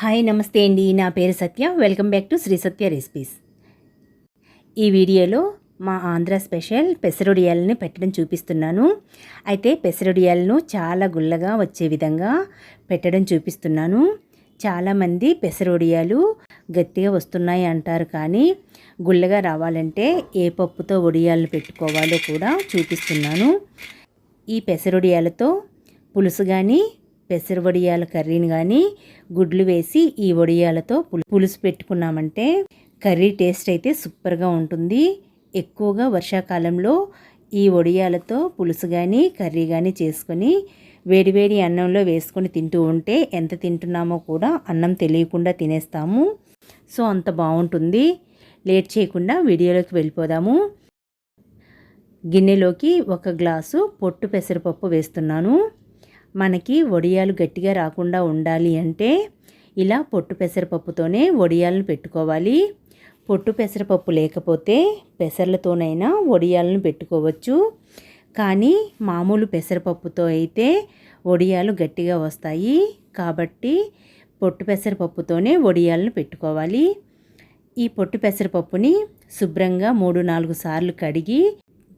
Hi నమస్తే అండి. నా పేరు Satya. Welcome back to Shri Satya recipes. ఈ వీడియోలో మా ఆంధ్ర స్పెషల్ పెసరొడియాలని పెట్టడం చూపిస్తున్నాను. అయితే పెసరొడియాలను చాలా గుల్లగా వచ్చే విధంగా పెట్టడం చూపిస్తున్నాను. చాలామంది పెసరొడియాలు గట్టిగా వస్తున్నాయి అంటారు కానీ గుల్లగా రావాలంటే ఏ పప్పుతో ఒడియాలను పెట్టుకోవాలో కూడా చూపిస్తున్నాను. ఈ పెసరొడియాలతో పులుసు కానీ పెసర వడియాల కర్రీని కానీ గుడ్లు వేసి ఈ వడియాలతో పులుసు పెట్టుకున్నామంటే కర్రీ టేస్ట్ అయితే సూపర్గా ఉంటుంది. ఎక్కువగా వర్షాకాలంలో ఈ వడియాలతో పులుసు కానీ కర్రీ కానీ చేసుకొని వేడివేడి అన్నంలో వేసుకొని తింటూ ఉంటే ఎంత తింటున్నామో కూడా అన్నం తెలియకుండా తినేస్తాము. సో అంత బాగుంటుంది లేట్ చేయకుండా వీడియోలోకి వెళ్ళిపోదాము. గిన్నెలోకి ఒక గ్లాసు పొట్టు పెసరపప్పు వేస్తున్నాను. మనకి వడియాలు గట్టిగా రాకుండా ఉండాలి అంటే ఇలా పొట్టు పెసరపప్పుతోనే వడియాలను పెట్టుకోవాలి. పొట్టు పెసరపప్పు లేకపోతే పెసర్లతోనైనా వడియాలను పెట్టుకోవచ్చు. కానీ మామూలు పెసరపప్పుతో అయితే వడియాలు గట్టిగా వస్తాయి. కాబట్టి పొట్టు పెసరపప్పుతోనే వడియాలను పెట్టుకోవాలి. ఈ పొట్టు పెసరపప్పుని శుభ్రంగా మూడు నాలుగు సార్లు కడిగి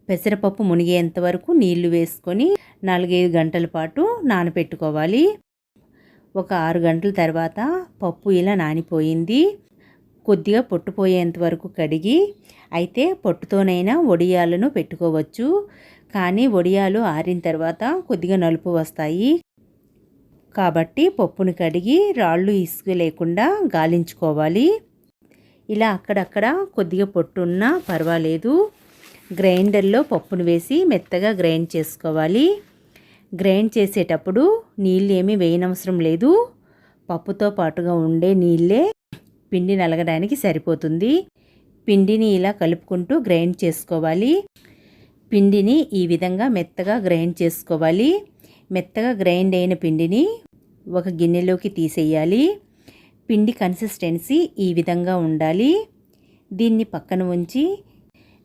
పెసరపప్పు మునిగేంత వరకు నీళ్ళు వేసుకొని నాలుగైదు గంటల పాటు నానబెట్టుకోవాలి ఒక ఆరు గంటల తర్వాత పప్పు ఇలా నానిపోయింది. కొద్దిగా పొట్టుపోయేంత వరకు కడిగి అయితే పొట్టుతోనైనా వడియాలను పెట్టుకోవచ్చు. కానీ వడియాలు ఆరిన తర్వాత కొద్దిగా నలుపు వస్తాయి. కాబట్టి పప్పును కడిగి రాళ్ళు ఇసుక లేకుండా గాలించుకోవాలి. ఇలా అక్కడక్కడ కొద్దిగా పొట్టున్నా పర్వాలేదు. గ్రైండర్లో పప్పును వేసి మెత్తగా గ్రైండ్ చేసుకోవాలి. గ్రైండ్ చేసేటప్పుడు నీళ్ళు ఏమీ వేయనవసరం లేదు. పప్పుతో పాటుగా ఉండే నీళ్ళే పిండి నలగడానికి సరిపోతుంది. పిండిని ఇలా కలుపుకుంటూ గ్రైండ్ చేసుకోవాలి. పిండిని ఈ విధంగా మెత్తగా గ్రైండ్ చేసుకోవాలి. మెత్తగా గ్రైండ్ అయిన పిండిని ఒక గిన్నెలోకి తీసేయాలి. పిండి కన్సిస్టెన్సీ ఈ విధంగా ఉండాలి. దీన్ని పక్కన ఉంచి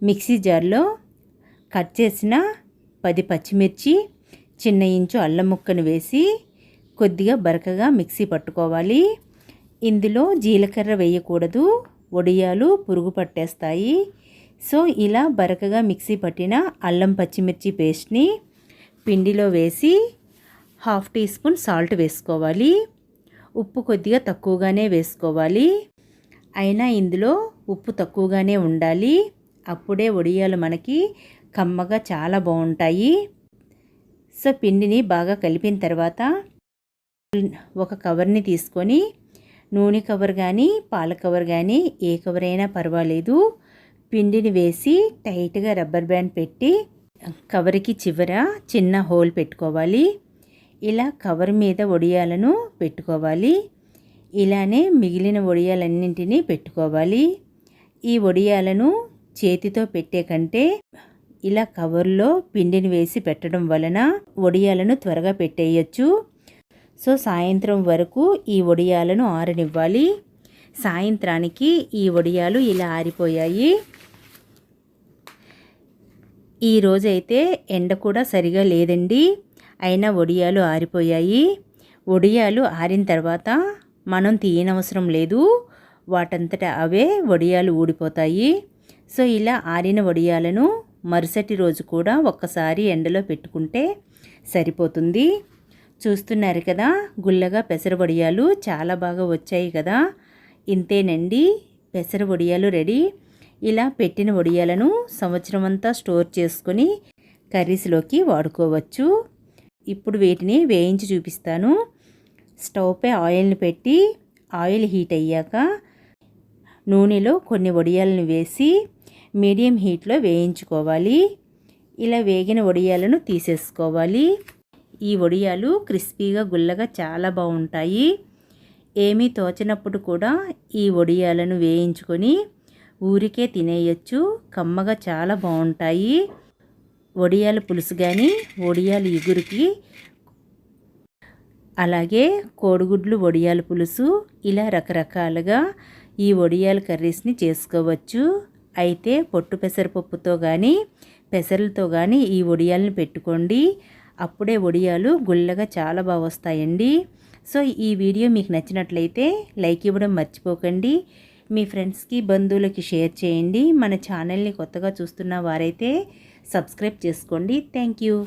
మిక్సీ జార్లో కట్ చేసిన పది పచ్చిమిర్చి చిన్న ఇంచు అల్లం ముక్కను వేసి కొద్దిగా బరకగా మిక్సీ పట్టుకోవాలి. ఇందులో జీలకర్ర వేయకూడదు. వడియాలు పురుగు పట్టేస్తాయి. సో ఇలా బరకగా మిక్సీ పట్టిన అల్లం పచ్చిమిర్చి పేస్ట్ని పిండిలో వేసి హాఫ్ టీ స్పూన్ సాల్ట్ వేసుకోవాలి. ఉప్పు కొద్దిగా తక్కువగానే వేసుకోవాలి. అయినా ఇందులో ఉప్పు తక్కువగానే ఉండాలి. అప్పుడే వడియాలు మనకి కమ్మగా చాలా బాగుంటాయి. సో పిండిని బాగా కలిపిన తర్వాత ఒక కవర్ని తీసుకొని నూనె కవర్ కానీ పాల కవర్ కానీ ఏ కవర్ అయినా పర్వాలేదు. పిండిని వేసి టైట్గా రబ్బర్ బ్యాండ్ పెట్టి కవర్కి చివర చిన్న హోల్ పెట్టుకోవాలి. ఇలా కవర్ మీద వడియాలను పెట్టుకోవాలి. ఇలానే మిగిలిన వడియాలన్నింటినీ పెట్టుకోవాలి. ఈ వడియాలను చేతితో పెట్టే కంటే ఇలా కవర్లో పిండిని వేసి పెట్టడం వలన వడియాలను త్వరగా పెట్టేయచ్చు. సో సాయంత్రం వరకు ఈ వడియాలను ఆరనివ్వాలి. సాయంత్రానికి ఈ వడియాలు ఇలా ఆరిపోయాయి. ఈ రోజైతే ఎండ కూడా సరిగా లేదండి. అయినా వడియాలు ఆరిపోయాయి. వడియాలు ఆరిన తర్వాత మనం తీయనవసరం లేదు. వాటంతట అవే వడియాలు ఊడిపోతాయి. సో ఇలా ఆరిన వడియాలను మరుసటి రోజు కూడా ఒక్కసారి ఎండలో పెట్టుకుంటే సరిపోతుంది. చూస్తున్నారు కదా గుల్లగా పెసరవడియాలు చాలా బాగా వచ్చాయి కదా. ఇంతేనండి పెసర వడియాలు రెడీ. ఇలా పెట్టిన వడియాలను సంవత్సరం అంతా స్టోర్ చేసుకొని కర్రీస్లోకి వాడుకోవచ్చు. ఇప్పుడు వీటిని వేయించి చూపిస్తాను. స్టవ్పై ఆయిల్ని పెట్టి ఆయిల్ హీట్ అయ్యాక నూనెలో కొన్ని వడియాలను వేసి మీడియం హీట్లో వేయించుకోవాలి. ఇలా వేగిన వడియాలను తీసేసుకోవాలి. ఈ వడియాలు క్రిస్పీగా గుల్లగా చాలా బాగుంటాయి. ఏమీ తోచినప్పుడు కూడా ఈ వడియాలను వేయించుకొని ఊరికే తినేయచ్చు. కమ్మగా చాలా బాగుంటాయి. వడియాల పులుసు కానీ వడియాలు ఇగురికి. అలాగే కోడిగుడ్లు వడియాల పులుసు ఇలా రకరకాలుగా ఈ వడియాల కర్రీస్ని చేసుకోవచ్చు. అయితే పొట్టు పెసరపప్పుతో కానీ పెసరలతో కానీ ఈ వడియాలను పెట్టుకోండి. అప్పుడే వడియాలు గుల్లగా చాలా బాగా వస్తాయండి. సో ఈ వీడియో మీకు నచ్చినట్లయితే లైక్ ఇవ్వడం మర్చిపోకండి. మీ ఫ్రెండ్స్కి బంధువులకి షేర్ చేయండి. మన ఛానల్ని కొత్తగా చూస్తున్న వారైతే సబ్స్క్రైబ్ చేసుకోండి. Thank you.